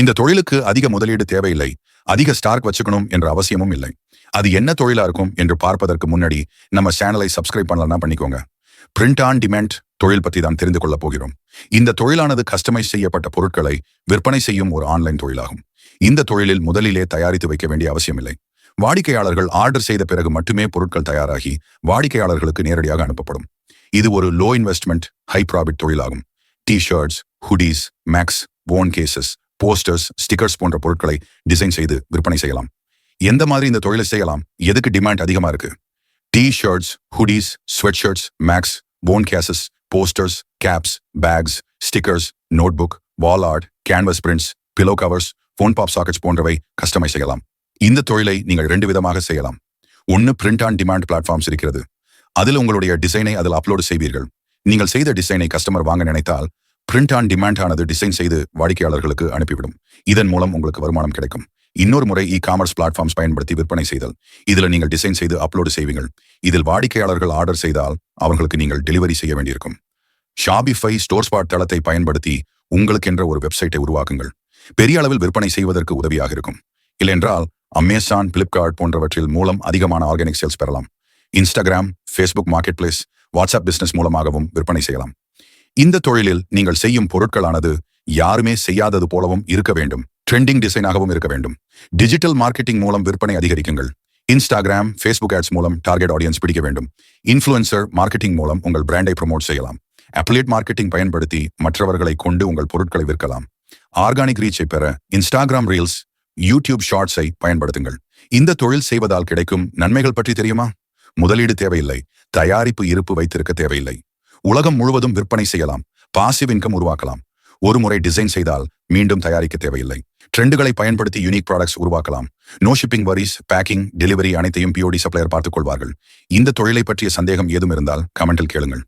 இந்த தொழிலுக்கு அதிக முதலீடு தேவையில்லை. அதிக ஸ்டார்க் வச்சுக்கணும் என்ற அவசியமும் இல்லை. அது என்ன தொழிலா இருக்கும் என்று பார்ப்பதற்கு முன்னாடி நம்ம சேனலை சப்ஸ்கிரைப் பண்ணலன்னா பண்ணிக்கோங்க. பிரிண்ட் ஆன் டிமாண்ட் தொழில் பத்தி தான் தெரிந்து கொள்ளப் போகிறோம். இந்த தொழிலானது கஸ்டமைஸ் செய்யப்பட்ட பொருட்களை விற்பனை செய்யும் ஒரு ஆன்லைன் தொழிலாகும். இந்த தொழிலில் முதலிலே தயாரித்து வைக்க வேண்டிய அவசியமில்லை. வாடிக்கையாளர்கள் ஆர்டர் செய்த பிறகு மட்டுமே பொருட்கள் தயாராகி வாடிக்கையாளர்களுக்கு நேரடியாக அனுப்பப்படும். இது ஒரு low investment high profit தொழிலாகும். T shirts hoodies mugs phone cases posters stickers போன்ற பொருட்களை டிசைன் செய்து விற்பனை செய்யலாம். எந்த மாதிரி இந்த தொழிலை செய்யலாம்? எதுக்கு டிமாண்ட் அதிகமா இருக்கு? T shirts hoodies sweatshirts mugs phone cases posters caps bags stickers notebook wall art canvas prints pillow covers phone pop sockets போன்றவை கஸ்டமைஸ் செய்யலாம். இந்த தொழிலை நீங்கள் ரெண்டு விதமாக செய்யலாம். ஒன்னு பிரிண்ட் ஆன் டிமாண்ட் பிளாட்ஃபார்ம்ஸ் இருக்கிறது. அதில் உங்களுடைய டிசைனை அதில் அப்லோடு செய்வீர்கள். நீங்கள் செய்த டிசைனை கஸ்டமர் வாங்க நினைத்தால் பிரிண்ட் ஆன் டிமாண்ட் ஆனது டிசைன் செய்து வாடிக்கையாளர்களுக்கு அனுப்பிவிடும். இதன் மூலம் உங்களுக்கு வருமானம் கிடைக்கும். இன்னொரு முறை இ காமர்ஸ் பிளாட்ஃபார்ம்ஸ் பயன்படுத்தி விற்பனை செய்தல். இதுல நீங்கள் டிசைன் செய்து அப்லோடு செய்வீங்கள் இதில் வாடிக்கையாளர்கள் ஆர்டர் செய்தால் அவர்களுக்கு நீங்கள் டெலிவரி செய்ய வேண்டியிருக்கும். ஷாபிஃபை ஸ்டோர் ஸ்பாட் தளத்தை பயன்படுத்தி உங்களுக்கென்ற ஒரு வெப்சைட்டை உருவாக்குங்கள். பெரிய அளவில் விற்பனை செய்வதற்கு உதவியாக இருக்கும். இல்லையென்றால் அமேசான் பிளிப்கார்ட் போன்றவற்றில் மூலம் அதிகமான ஆர்கானிக் சேல்ஸ் பெறலாம். Instagram Facebook marketplace WhatsApp business மூலமாகவும் விற்பனை செய்யலாம். இந்த தொழிலில் நீங்கள் செய்யும் பொருட்களானது யாருமே செய்யாதது போலவும் இருக்க வேண்டும். ட்ரெண்டிங் டிசைனாகவும் இருக்க வேண்டும். டிஜிட்டல் மார்க்கெட்டிங் மூலம் விற்பனை அதிகரிக்குங்கள். இன்ஸ்டாகிராம் ஃபேஸ்புக் ஆட்ஸ் மூலம் டார்கெட் ஆடியன்ஸ் பிடிக்க வேண்டும். இன்ஃப்ளூயன்சர் மார்க்கெட்டிங் மூலம் உங்கள் பிராண்டை ப்ரமோட் செய்யலாம். அப்லேட் மார்க்கெட்டிங் பயன்படுத்தி மற்றவர்களை கொண்டு உங்கள் பொருட்களை விற்கலாம். ஆர்கானிக் ரீச்சை பெற இன்ஸ்டாகிராம் ரீல்ஸ் யூடியூப் ஷார்ட்ஸை பயன்படுத்துங்கள். இந்த தொழில் செய்வதால் கிடைக்கும் நன்மைகள் பற்றி தெரியுமா? முதலீடு தேவையில்லை. தயாரிப்பு இருப்பு வைத்திருக்க தேவையில்லை. உலகம் முழுவதும் விற்பனை செய்யலாம் பாசிவ் இன்கம் உருவாக்கலாம். ஒரு முறை டிசைன் செய்தால் மீண்டும் தயாரிக்க தேவையில்லை. ட்ரெண்டுகளை பயன்படுத்தி யூனிக் ப்ராடக்ட்ஸ் உருவாக்கலாம். No shipping worries packing delivery அனைத்தையும் பிஓடி சப்ளையர் பார்த்துக் கொள்வார்கள். இந்த தொழிலை பற்றிய சந்தேகம் ஏதும் இருந்தால் கமெண்டில் கேளுங்கள்.